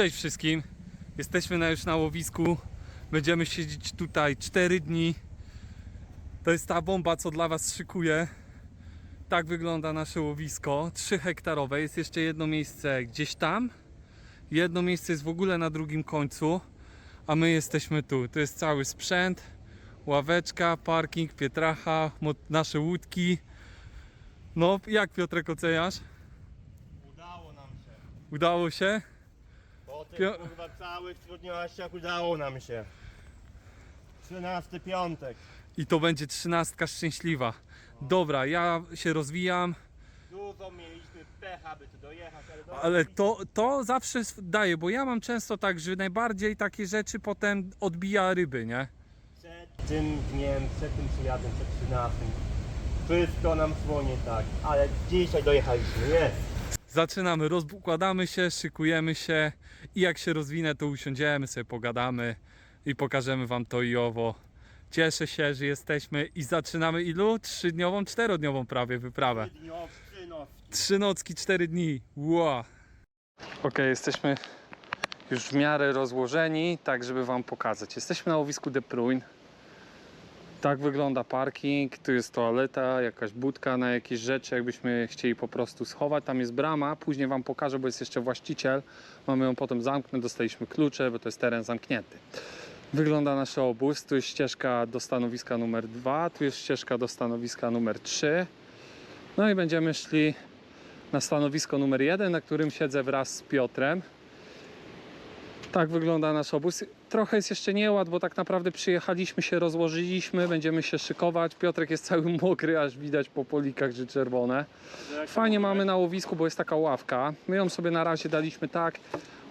Cześć wszystkim. Jesteśmy na, już na łowisku. Będziemy siedzieć tutaj 4 dni. To jest ta bomba, co dla Was szykuję. Tak wygląda nasze łowisko. 3 hektarowe. Jest jeszcze jedno miejsce gdzieś tam. Jedno miejsce jest w ogóle na drugim końcu. A my jesteśmy tu. To jest cały sprzęt. Ławeczka, parking, pietracha, nasze łódki. No, jak Piotrek oceniasz? Udało nam się. Udało się? Po tych Pio- kurwa całych trudnościach udało nam się. 13 piątek. I to będzie trzynastka szczęśliwa. Dobra, ja się rozwijam, Dużo mieliśmy pecha, by tu dojechać, ale, ale to, to zawsze s- daje, bo ja mam często tak, że najbardziej takie rzeczy potem odbija ryby, nie? Przed tym dniem, przed tym przyjazdem, przed 13. Wszystko nam szło nie tak, ale dzisiaj dojechaliśmy, jest. Zaczynamy, rozkładamy się, szykujemy się i jak się rozwinę, to usiądziemy, sobie pogadamy i pokażemy Wam to i owo. Cieszę się, że jesteśmy i zaczynamy ilu? Trzydniową, czterodniową prawie wyprawę. Trzy nocki, cztery dni. Wow. Ok, jesteśmy już w miarę rozłożeni, tak żeby Wam pokazać. Jesteśmy na łowisku De Pruin. Tak wygląda parking. Tu jest toaleta, jakaś budka na jakieś rzeczy, jakbyśmy chcieli po prostu schować. Tam jest brama, później Wam pokażę, bo jest jeszcze właściciel. Mamy ją potem zamknąć, dostaliśmy klucze, bo to jest teren zamknięty. Wygląda nasz obóz. Tu jest ścieżka do stanowiska numer 2, tu jest ścieżka do stanowiska numer 3. No i będziemy szli na stanowisko numer jeden, na którym siedzę wraz z Piotrem. Tak wygląda nasz obóz. Trochę jest jeszcze nieład, bo tak naprawdę przyjechaliśmy się, rozłożyliśmy, będziemy się szykować. Piotrek jest cały mokry, aż widać po polikach, że czerwone. Fajnie mamy na łowisku, bo jest taka ławka. My ją sobie na razie daliśmy tak.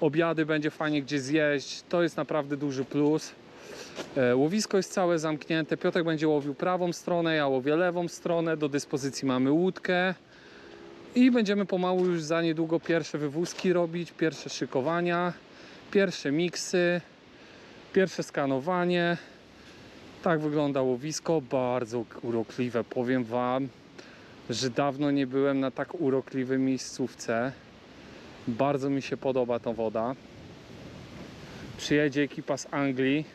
Obiady będzie fajnie gdzie zjeść. To jest naprawdę duży plus. E, Łowisko jest całe zamknięte. Piotrek będzie łowił prawą stronę, ja łowię lewą stronę. Do dyspozycji mamy łódkę. I będziemy pomału już za niedługo pierwsze wywózki robić, pierwsze szykowania, pierwsze miksy, pierwsze skanowanie. Tak wygląda łowisko, bardzo urokliwe. Powiem Wam, że dawno nie byłem na tak urokliwej miejscówce. Bardzo mi się podoba ta woda. Przyjedzie ekipa z Anglii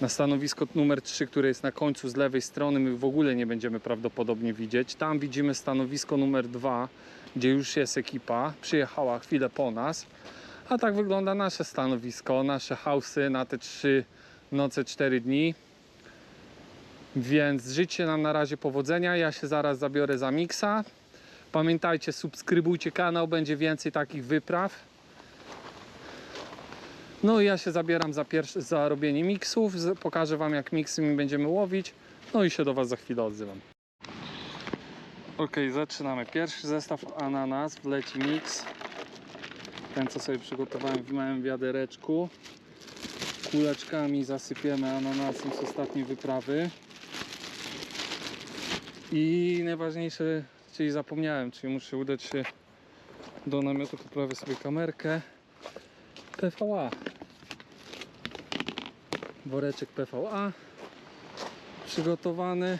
na stanowisko numer 3, które jest na końcu z lewej strony, my w ogóle nie będziemy prawdopodobnie widzieć. Tam widzimy stanowisko numer 2, gdzie już jest ekipa, przyjechała chwilę po nas. A tak wygląda nasze stanowisko, nasze hausy na te 3 noce, 4 dni. Więc życzcie nam na razie powodzenia. Ja się zaraz zabiorę za miksa. Pamiętajcie, subskrybujcie kanał, będzie więcej takich wypraw. No i ja się zabieram za, za robienie miksów. Pokażę Wam jak miksy mi będziemy łowić. No i się do Was za chwilę odzywam. Ok, zaczynamy. Pierwszy zestaw ananas, wleci miks. Ten co sobie przygotowałem w małym wiadereczku. Kuleczkami zasypiemy ananasem z ostatniej wyprawy. I najważniejsze, czyli zapomniałem, czyli muszę udać się do namiotu, poprawię sobie kamerkę. PVA. Woreczek PVA przygotowany.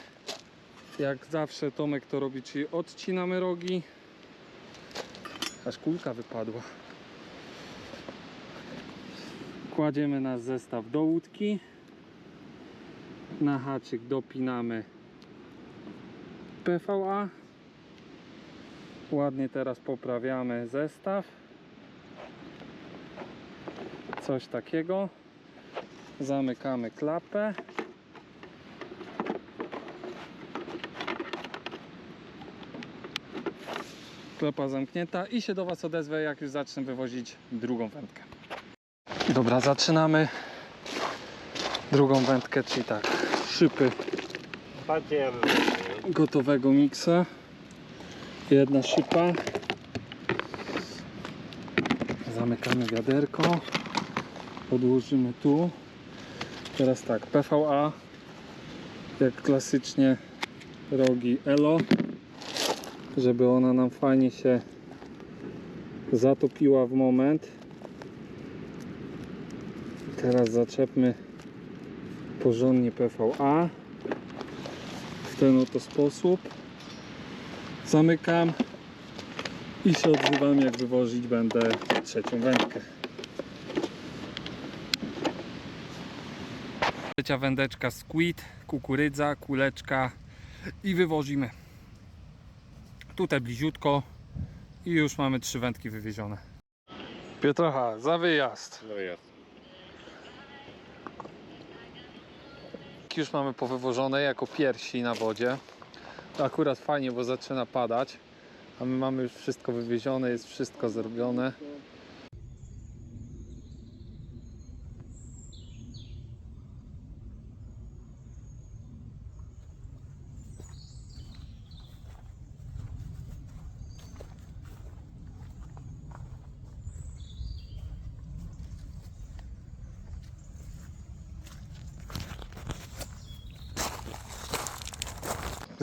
Jak zawsze Tomek to robi, czyli odcinamy rogi. Aż kulka wypadła. Kładziemy nasz zestaw do łódki. Na haczyk dopinamy PVA. Ładnie teraz poprawiamy zestaw coś takiego. Zamykamy klapę. Klapa zamknięta i się do Was odezwę, jak już zacznę wywozić drugą wędkę. Dobra, zaczynamy drugą wędkę, czyli tak, szypy gotowego miksa. Jedna szypa. Zamykamy wiaderko. Podłożymy tu. Teraz tak, PVA. Jak klasycznie rogi Elo. Żeby ona nam fajnie się zatopiła w moment. Teraz zaczepmy porządnie PVA w ten oto sposób. Zamykam i się odzywam jak wywozić będę trzecią wędkę. Trzecia wędeczka squid, kukurydza, kuleczka i wywozimy. Tutaj bliziutko i już mamy trzy wędki wywiezione. Piotrocha, za wyjazd. Za wyjazd. Już mamy powywożone jako piersi na wodzie. To akurat fajnie, bo zaczyna padać. A my mamy już wszystko wywiezione, jest wszystko zrobione.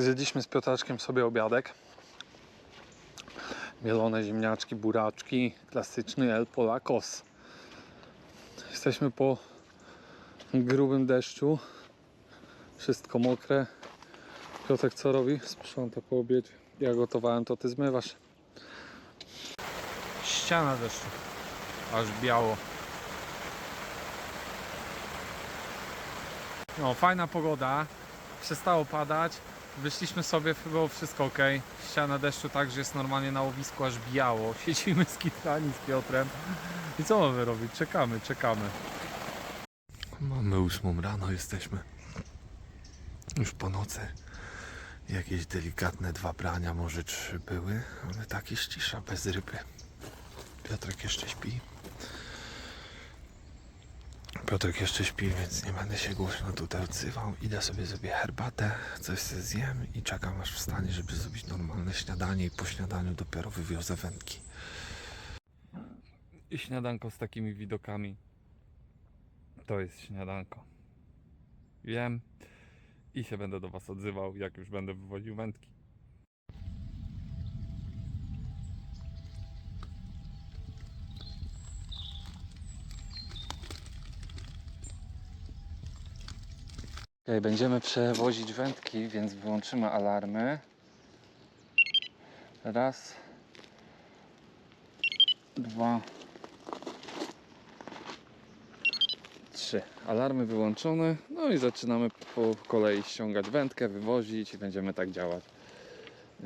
Zjedliśmy z Piotraczkiem sobie obiadek. Mielone ziemniaczki, buraczki, klasyczny El Polakos. Jesteśmy po grubym deszczu. Wszystko mokre. Piotrek co robi? Sprząta po obiedzie. Ja gotowałem, to ty zmywasz. Ściana deszczu. Aż biało. No, fajna pogoda. Przestało padać. Wyszliśmy sobie, było wszystko ok. Ściana deszczu także jest normalnie na łowisku aż biało. Siedzimy z kitrani z Piotrem. I co mamy robić? Czekamy, czekamy. Mamy ósmą rano, jesteśmy już po nocy. Jakieś delikatne dwa brania, może trzy były, ale tak jest cisza, bez ryby. Piotrek jeszcze śpi. Piotrek jeszcze śpi, więc nie będę się głośno tutaj odzywał. Idę sobie zrobię herbatę, coś sobie zjem i czekam aż wstanie, żeby zrobić normalne śniadanie i po śniadaniu dopiero wywiozę wędki. I śniadanko z takimi widokami. To jest śniadanko. Wiem. I się będę do Was odzywał, jak już będę wywoził wędki. Ok, będziemy przewozić wędki, więc wyłączymy alarmy. Raz, dwa, trzy. Alarmy wyłączone. No i zaczynamy po kolei ściągać wędkę, wywozić i będziemy tak działać.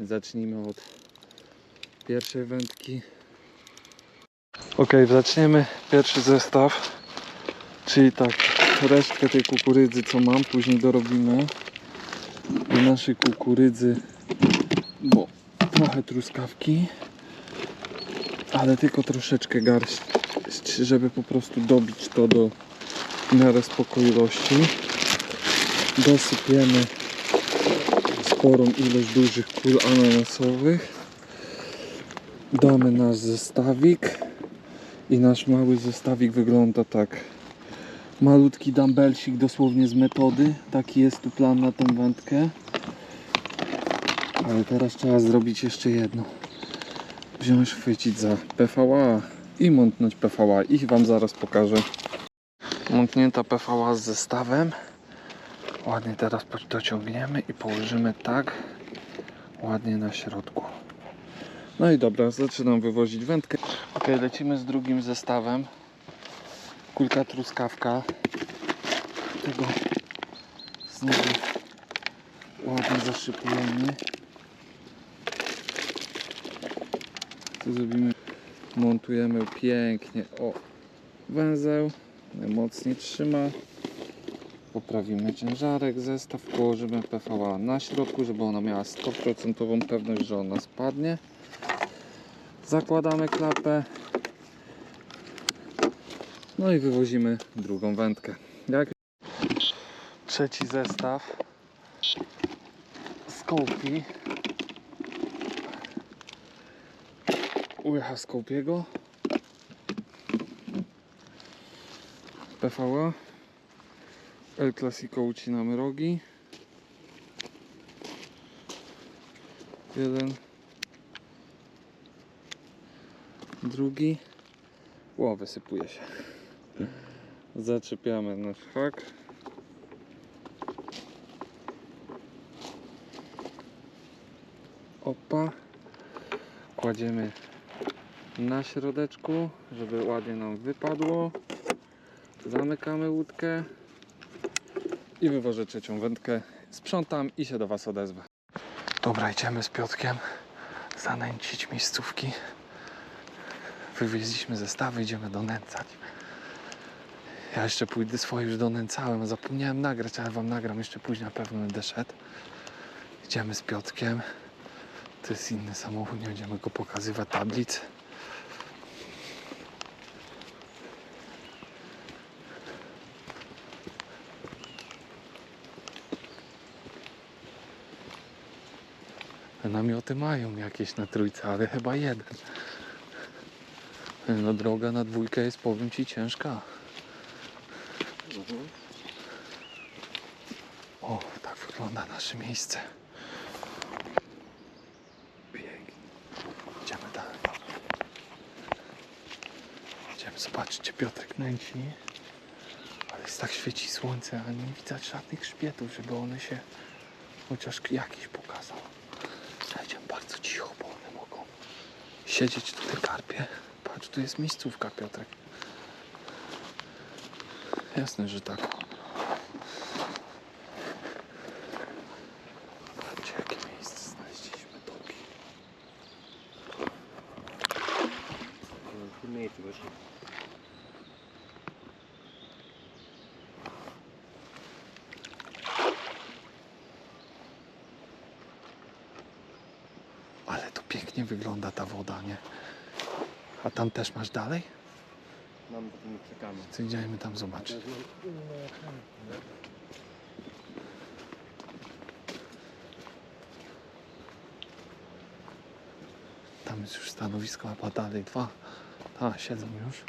Zacznijmy od pierwszej wędki. Ok, zaczniemy pierwszy zestaw. Czyli tak, resztkę tej kukurydzy co mam, później dorobimy do naszej kukurydzy, bo trochę truskawki, ale tylko troszeczkę garść, żeby po prostu dobić to do miarę spokojności. Dosypiemy sporą ilość dużych kul ananasowych. Damy nasz zestawik i nasz mały zestawik wygląda tak. Malutki dumbbellsik dosłownie z metody. Taki jest tu plan na tą wędkę. Ale teraz trzeba zrobić jeszcze jedno. Wziąć, chwycić za PVA i montnąć PVA i Wam zaraz pokażę. Montnięta PVA z zestawem. Ładnie teraz dociągniemy i położymy tak ładnie na środku. No i dobra, zaczynam wywozić wędkę. Ok, lecimy z drugim zestawem. Kulka truskawka. Tego znowu ładnie zaszypujemy. Co zrobimy? Montujemy pięknie. O, węzeł najmocniej trzyma. Poprawimy ciężarek, zestaw, położymy PVA na środku, żeby ona miała 100% pewność, że ona spadnie. Zakładamy klapę. No i wywozimy drugą wędkę. Jak trzeci zestaw. Skołpi ujecha skołpiego PVA El Clasico ucinamy rogi. Jeden. Drugi. Ło wysypuje się zaczepiamy nasz hak opa kładziemy na środeczku żeby ładnie nam wypadło zamykamy łódkę i wywożę trzecią wędkę. Sprzątam i się do Was odezwę. Dobra, idziemy z Piotkiem zanęcić miejscówki. Wywieźliśmy zestawy, idziemy donęcać. Ja jeszcze pójdę swoje już donęcałem, zapomniałem nagrać, ale Wam nagram jeszcze później, na pewno będę szedł. Idziemy z Piotkiem. To jest inny samochód, nie będziemy go pokazywać tablic. Namioty mają jakieś na trójce, ale chyba jeden. No droga na dwójkę jest, powiem Ci, ciężka. O, tak wygląda nasze miejsce. Pięknie. Idziemy dalej. Idziemy zobaczyć, gdzie Piotrek nęci. Ale jest tak świeci słońce, a nie widać żadnych szpietów, żeby one się chociaż jakiś pokazał. Zajdziemy bardzo cicho, bo one mogą siedzieć tutaj karpie. Patrz, tu jest miejscówka, Piotrek. Jasne, że tak. Patrzcie, jakie miejsce znaleźliśmy topi. W tym miejscu właśnie. Ale to pięknie wygląda ta woda, nie? A tam też masz dalej? Mam za tam zobaczyć? Tam jest już stanowisko, a dalej dwa. A, siedzą już.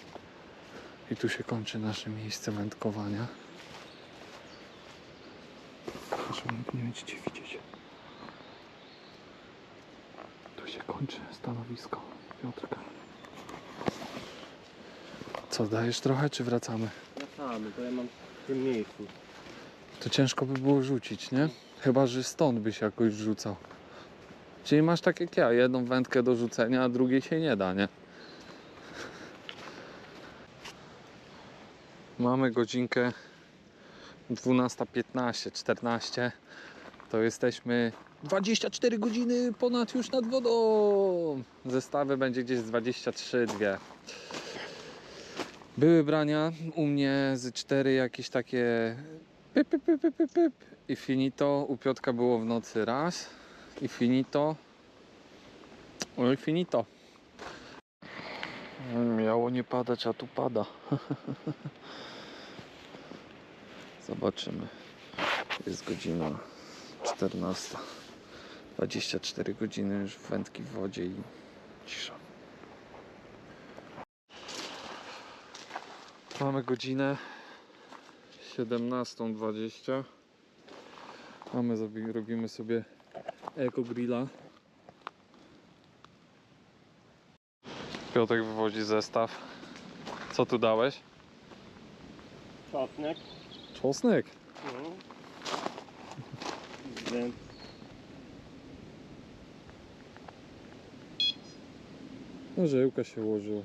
I tu się kończy nasze miejsce wędkowania. Proszę, nie będziecie widzieć. Tu się kończy stanowisko Piotrka. Co, dajesz trochę, czy wracamy? Wracamy, to ja mam w tym miejscu. To ciężko by było rzucić, nie? Chyba, że stąd byś jakoś rzucał. Czyli masz tak jak ja, jedną wędkę do rzucenia, a drugiej się nie da, nie? Mamy godzinkę 12.15, 14. To jesteśmy 24 godziny ponad już nad wodą. Zestawy będzie gdzieś z 23, dwie. Były brania u mnie z cztery jakieś takie pyp, pyp, pyp, pyp, pyp, i finito. U Piotka było w nocy raz i finito. No i finito. Miało nie padać, a tu pada. Zobaczymy. Jest godzina 14. 24 godziny już wędki w wodzie i cisza. Mamy godzinę 17.20. Mamy, zrobi- robimy sobie eko grilla. Piotrek wywodzi zestaw. Co tu dałeś? Czosnek. Czosnek. No. Więc Orzełka się ułożyło.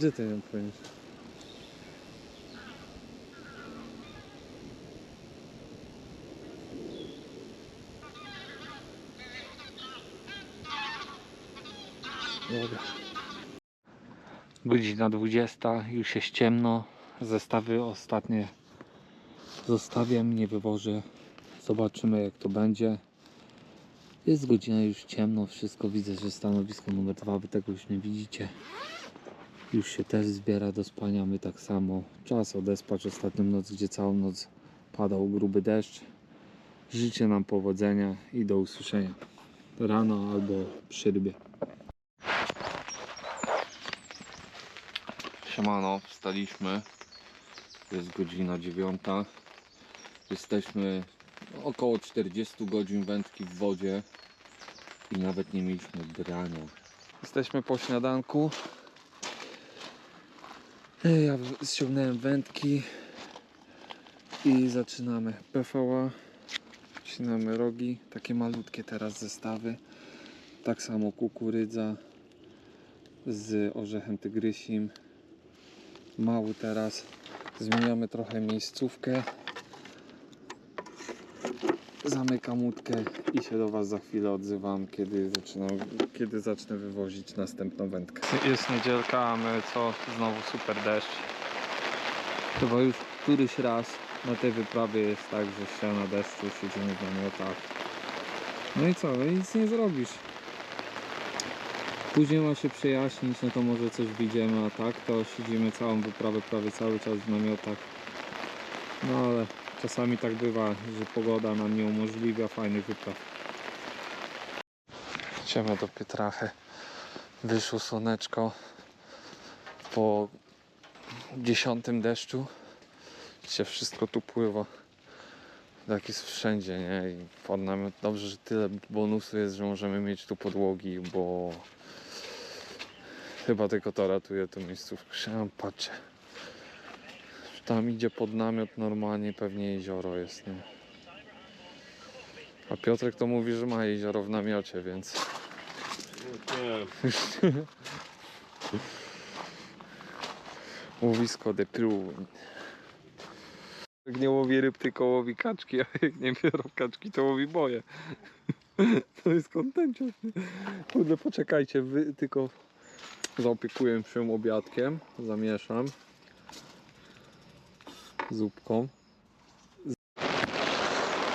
Gdzie ty ją płyniesz? Dobra. Godzina 20, już jest ciemno. Zestawy ostatnie zostawiam, nie wywożę. Zobaczymy jak to będzie. Jest godzina już ciemno, wszystko widzę, że stanowisko numer 2, wy tego już nie widzicie. Już się też zbiera do spania, my tak samo. Czas odespać ostatnią noc, gdzie całą noc padał gruby deszcz. Życzę nam powodzenia i do usłyszenia rano albo przy rybie. Siemano, wstaliśmy. Jest godzina dziewiąta. Jesteśmy około 40 godzin wędki w wodzie i nawet nie mieliśmy brania. Jesteśmy po śniadanku. Ja ściągnąłem wędki. I zaczynamy PVA. Wcinamy rogi, takie malutkie teraz zestawy. Tak samo kukurydza z orzechem tygrysim. Mały teraz. Zmieniamy trochę miejscówkę. Zamykam łódkę i się do Was za chwilę odzywam, kiedy, zaczynam, kiedy zacznę wywozić następną wędkę. Jest niedzielka, a my co? Znowu super deszcz. Chyba już któryś raz na tej wyprawie jest tak, że ściana deszczu, siedzimy w namiotach. No i co? No nic nie zrobisz. Później ma się przejaśnić, no to może coś wyjdziemy, a tak to siedzimy całą wyprawę prawie cały czas w namiotach. No ale czasami tak bywa, że pogoda nam nie umożliwia fajnych wypraw. Idziemy do Pietrachy. Wyszło słoneczko po dziesiątym deszczu. Wszystko tu pływa. Tak jest wszędzie, nie? I pod nami dobrze, że tyle bonusu jest, że możemy mieć tu podłogi, bo chyba tylko to ratuje tą miejscówkę. Patrzę. Tam idzie pod namiot normalnie, pewnie jezioro jest, nie? A Piotrek to mówi, że ma jezioro w namiocie, więc łowisko de Pruin. Jak nie łowi ryb, tylko łowi kaczki, a jak nie biorą kaczki, to łowi boje. To jest kontenciarz. Kurde, poczekajcie, wy tylko zaopiekuję się obiadkiem, zamieszam zupką.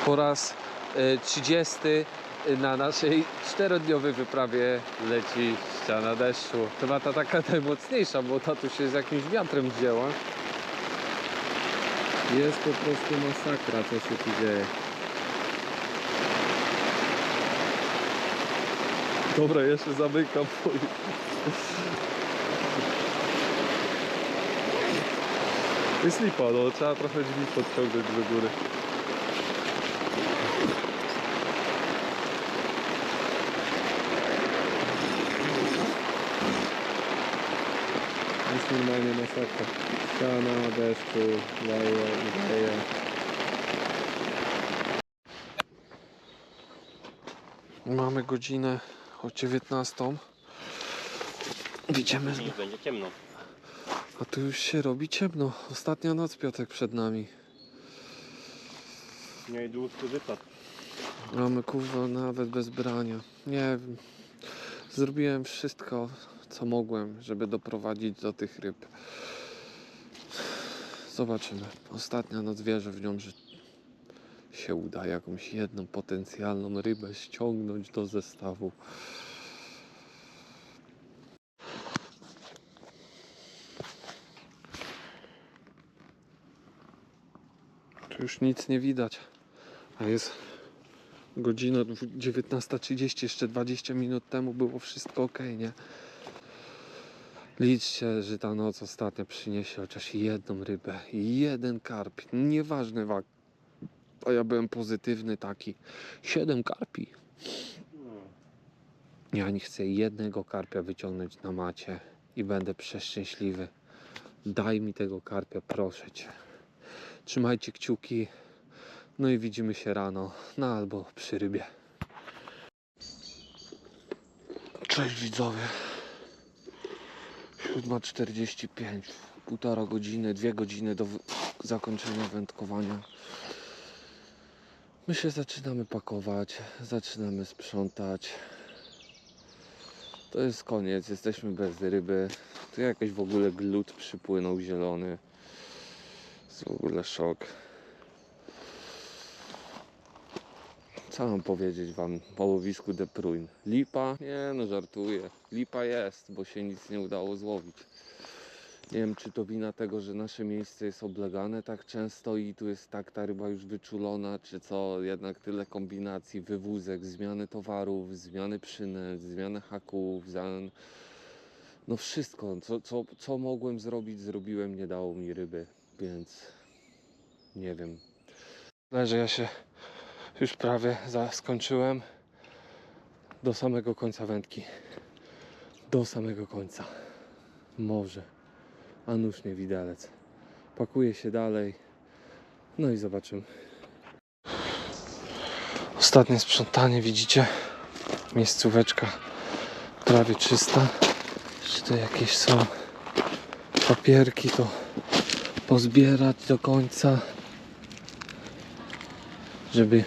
Po raz e, 30 na naszej czterodniowej wyprawie leci ściana deszczu. Chyba ta taka najmocniejsza, bo ta tu się z jakimś wiatrem wzięła. Jest po prostu masakra, co się tu dzieje. Dobra, jeszcze zamykam. Jest lipa, no trzeba trochę drzwi podciągnąć do góry. Jest normalnie masakra. Ściana, deszczu, leje, leje. Mamy godzinę o 19. Idziemy z... Dziś będzie ciemno. A tu już się robi ciemno. Ostatnia noc Piotrek przed nami. Nie i dłuższy wypad. Mamy kurwa nawet bez brania. Nie wiem. Zrobiłem wszystko, co mogłem, żeby doprowadzić do tych ryb. Zobaczymy. Ostatnia noc wierzę w nią, że się uda jakąś jedną potencjalną rybę ściągnąć do zestawu. Już nic nie widać. A jest godzina dwu- 19.30, jeszcze 20 minut temu było wszystko ok, nie? Liczcie, że ta noc ostatnia przyniesie chociaż jedną rybę jeden karp. Nieważny wag. A ja byłem pozytywny taki. Siedem karpi. Ja nie chcę jednego karpia wyciągnąć na macie i będę przeszczęśliwy. Daj mi tego karpia, proszę cię. Trzymajcie kciuki. No i widzimy się rano, no albo przy rybie. Cześć widzowie. 7.45, półtora godziny, dwie godziny do zakończenia wędkowania. My się zaczynamy pakować, zaczynamy sprzątać. To jest koniec, jesteśmy bez ryby. Tu jakiś w ogóle glut przypłynął zielony. Jest w ogóle szok. Co mam powiedzieć wam o łowisku De Pruin? Lipa? Nie no, żartuję. Lipa jest, bo się nic nie udało złowić. Nie wiem, czy to wina tego, że nasze miejsce jest oblegane tak często i tu jest tak ta ryba już wyczulona, czy co, jednak tyle kombinacji, wywózek, zmiany towarów, zmiany przynęt, zmiany haków. No wszystko, co, co, co mogłem zrobić, zrobiłem, nie dało mi ryby, więc nie wiem. Leży ja się już prawie skończyłem do samego końca wędki. Do samego końca. Może. A nóż nie widelec. Pakuję się dalej. No i zobaczymy. Ostatnie sprzątanie, widzicie? Miejscóweczka prawie czysta. Jeszcze tu jakieś są papierki, to pozbierać do końca, żeby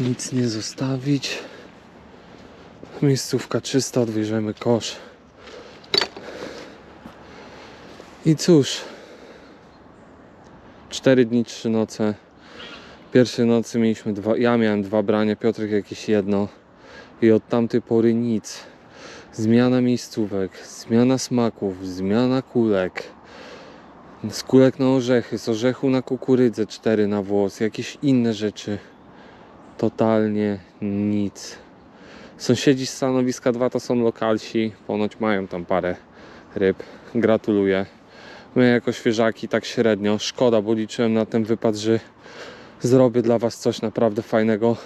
nic nie zostawić. Miejscówka czysta, odbierzemy kosz. I cóż, 4 dni, 3 noce. Pierwszej nocy mieliśmy dwa, ja miałem dwa brania, Piotrek jakieś jedno. I od tamtej pory nic. Zmiana miejscówek, zmiana smaków, zmiana kulek. Z kulek na orzechy, z orzechu na kukurydzę, cztery na włos, jakieś inne rzeczy. Totalnie nic. Sąsiedzi z stanowiska 2 to są lokalsi, ponoć mają tam parę ryb. Gratuluję. My jako świeżaki tak średnio. Szkoda, bo liczyłem na ten wypad, że zrobię dla Was coś naprawdę fajnego.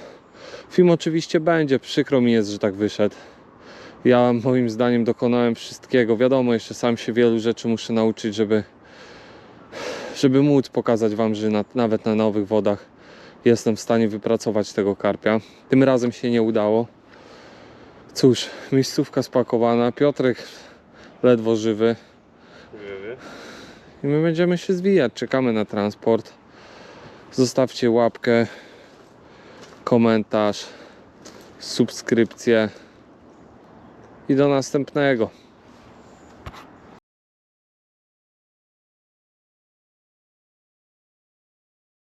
Film oczywiście będzie, przykro mi jest, że tak wyszedł. Ja moim zdaniem dokonałem wszystkiego. Wiadomo, jeszcze sam się wielu rzeczy muszę nauczyć, żeby, żeby móc pokazać Wam, że na, nawet na nowych wodach jestem w stanie wypracować tego karpia. Tym razem się nie udało. Cóż, miejscówka spakowana. Piotrek ledwo żywy. I my będziemy się zwijać. Czekamy na transport. Zostawcie łapkę, komentarz, subskrypcję. I do następnego.